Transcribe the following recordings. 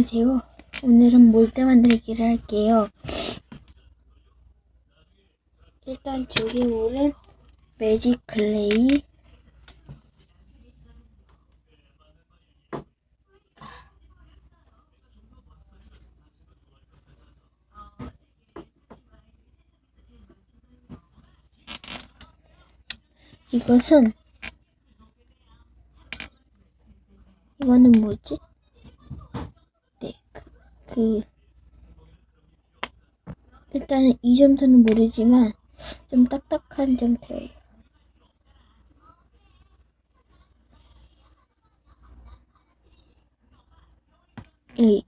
안녕하세요. 오늘은 몰대 만들기를 할게요. 일단 준비물은 매직 클레이, 이것은 이거는 뭐지? 네, 그, 그 일단은 이 점토는 모르지만 좀 딱딱한 점토예요. 이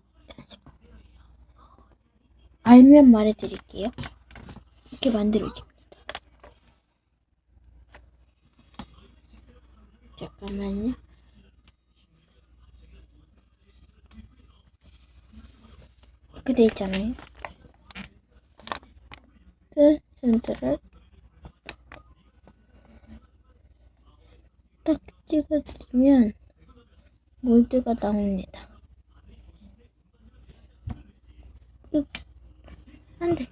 알면 말해드릴게요. 이렇게 만들어집니다. 잠깐만요. 이렇게 돼 있잖아요. 그 전투를 딱 찍어주면 몰드가 나옵니다. 으, 안 돼.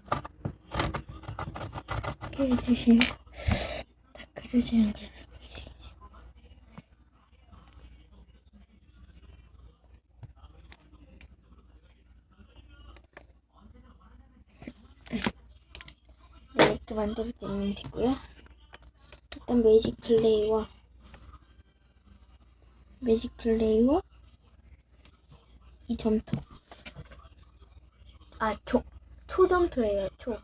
이렇게 해주시면 다 그려지는 걸 보이시죠? 네, 이렇게 만들어지면 되고요. 일단 매직 클레이와 매직 클레이와 이 점토 아, 초, 초점토예요, 초.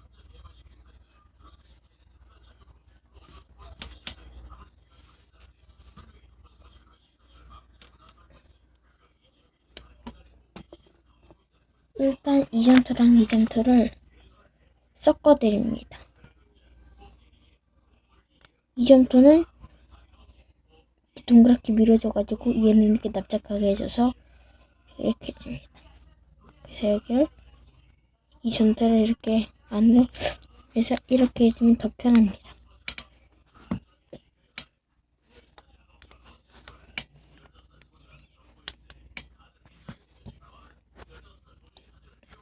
일단 이 점토랑 이 점토를 섞어드립니다. 이 점토는 동그랗게 밀어줘가지고 얘는 이렇게 납작하게 해줘서 이렇게 해줍니다. 그래서 여기를 이 점토를 이렇게 안으로 해서 이렇게 해주면 더 편합니다.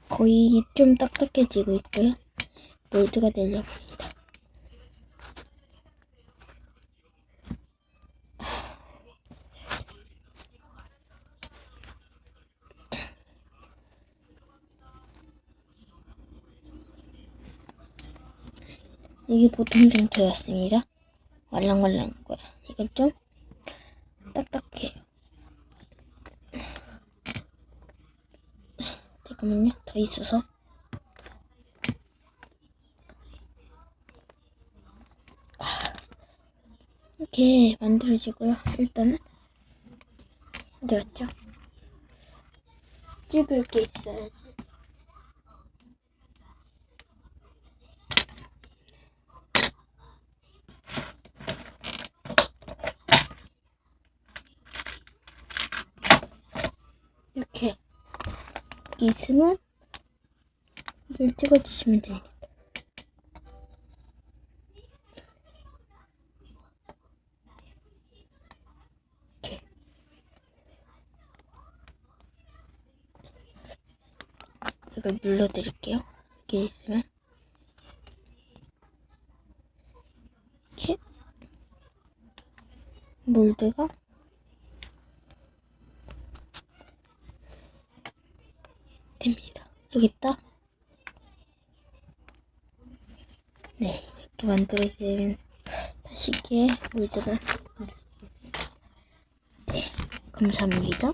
거의 좀 딱딱해지고 있고요. 몰드가 되려고 이게 보통 정도였습니다. 말랑말랑하고요. 이건 좀 딱딱해요. 잠깐만요. 더 있어서. 이렇게 만들어지고요. 일단은 어디 갔죠? 찍을 게 있어야지. 이렇게 있으면 이걸 찍어주시면 됩니다. 이렇게 이걸 눌러드릴게요. 이렇게 있으면 이렇게 몰드가 됩니다. 여기 있다. 네, 이렇게 만들어지는 시기에 물들을 만들 수 있습니다. 네, 감사합니다.